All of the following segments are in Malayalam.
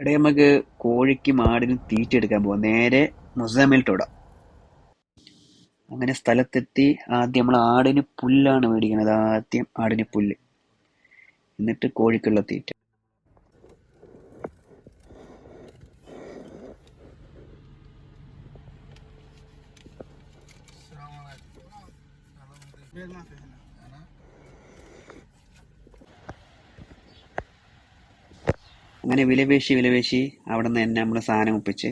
ഇവിടെ നമുക്ക് കോഴിക്കും ആടിനും തീറ്റ എടുക്കാൻ പോവാം. നേരെ മുസാമിലിട്ടോടാം അങ്ങനെ സ്ഥലത്തെത്തി ആദ്യം നമ്മൾ ആടിന് പുല്ലാണ് മേടിക്കുന്നത് ആദ്യം ആടിന് പുല്ല്. എന്നിട്ട് കോഴിക്കുള്ള തീറ്റ. അങ്ങനെ വിലപേശി വിലപേശി അവിടെ നിന്ന് തന്നെ നമ്മൾ സാധനം ഒപ്പിച്ച്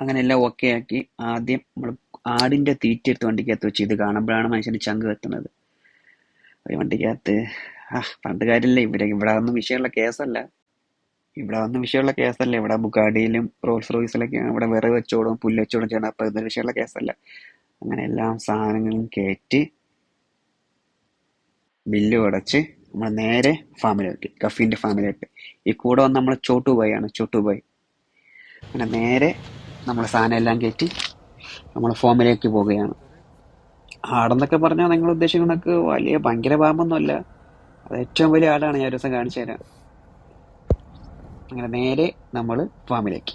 അങ്ങനെ എല്ലാം ഓക്കെ ആക്കി. ആദ്യം നമ്മൾ ആടിന്റെ തീറ്റ എടുത്ത് വണ്ടിക്കകത്ത് വെച്ച് ഇത് കാണുമ്പോഴാണ് മനുഷ്യന് ചങ്ക് വെത്തുന്നത് ഈ വണ്ടിക്കകത്ത് ആ പണ്ട് കാര്യമില്ല ഇവിടെ ഇവിടെ ഒന്നും വിഷയമുള്ള കേസല്ല. ഇവിടെ ഒന്നും വിഷയമുള്ള കേസല്ല. ഇവിടെ ബുക്കാടിയിലും റോൾസ് റോയ്സിലൊക്കെയാണ് ഇവിടെ വിറക് വെച്ചോടും പുല്ല് വെച്ചോടും ചെയ്യണം അപ്പൊ ഇതൊരു വിഷയമുള്ള കേസല്ല. അങ്ങനെ എല്ലാ സാധനങ്ങളും കയറ്റി ബില്ല് അടച്ച് നമ്മൾ നേരെ ഫാമിലോട്ട് കഫീന്റെ ഫാമിലോട്ട് ഈ കൂടെ വന്ന് നമ്മൾ ചോട്ടുബായി ആണ് ചോട്ടുബായി. അങ്ങനെ നേരെ നമ്മൾ സാധനം എല്ലാം കയറ്റി നമ്മൾ ഫോമിലേക്ക് പോവുകയാണ്. ആടെന്നൊക്കെ പറഞ്ഞാൽ നിങ്ങൾ ഉദ്ദേശിക്കുന്നതൊക്കെ വലിയ ഭയങ്കര പാമ്പൊന്നുമല്ല അത് ഏറ്റവും വലിയ ആടാണ് ഞാൻ ഒരു ദിവസം കാണിച്ചു തരാം. അങ്ങനെ നേരെ നമ്മൾ ഫാമിലേക്ക്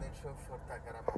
Deixa eu cortar a caramba.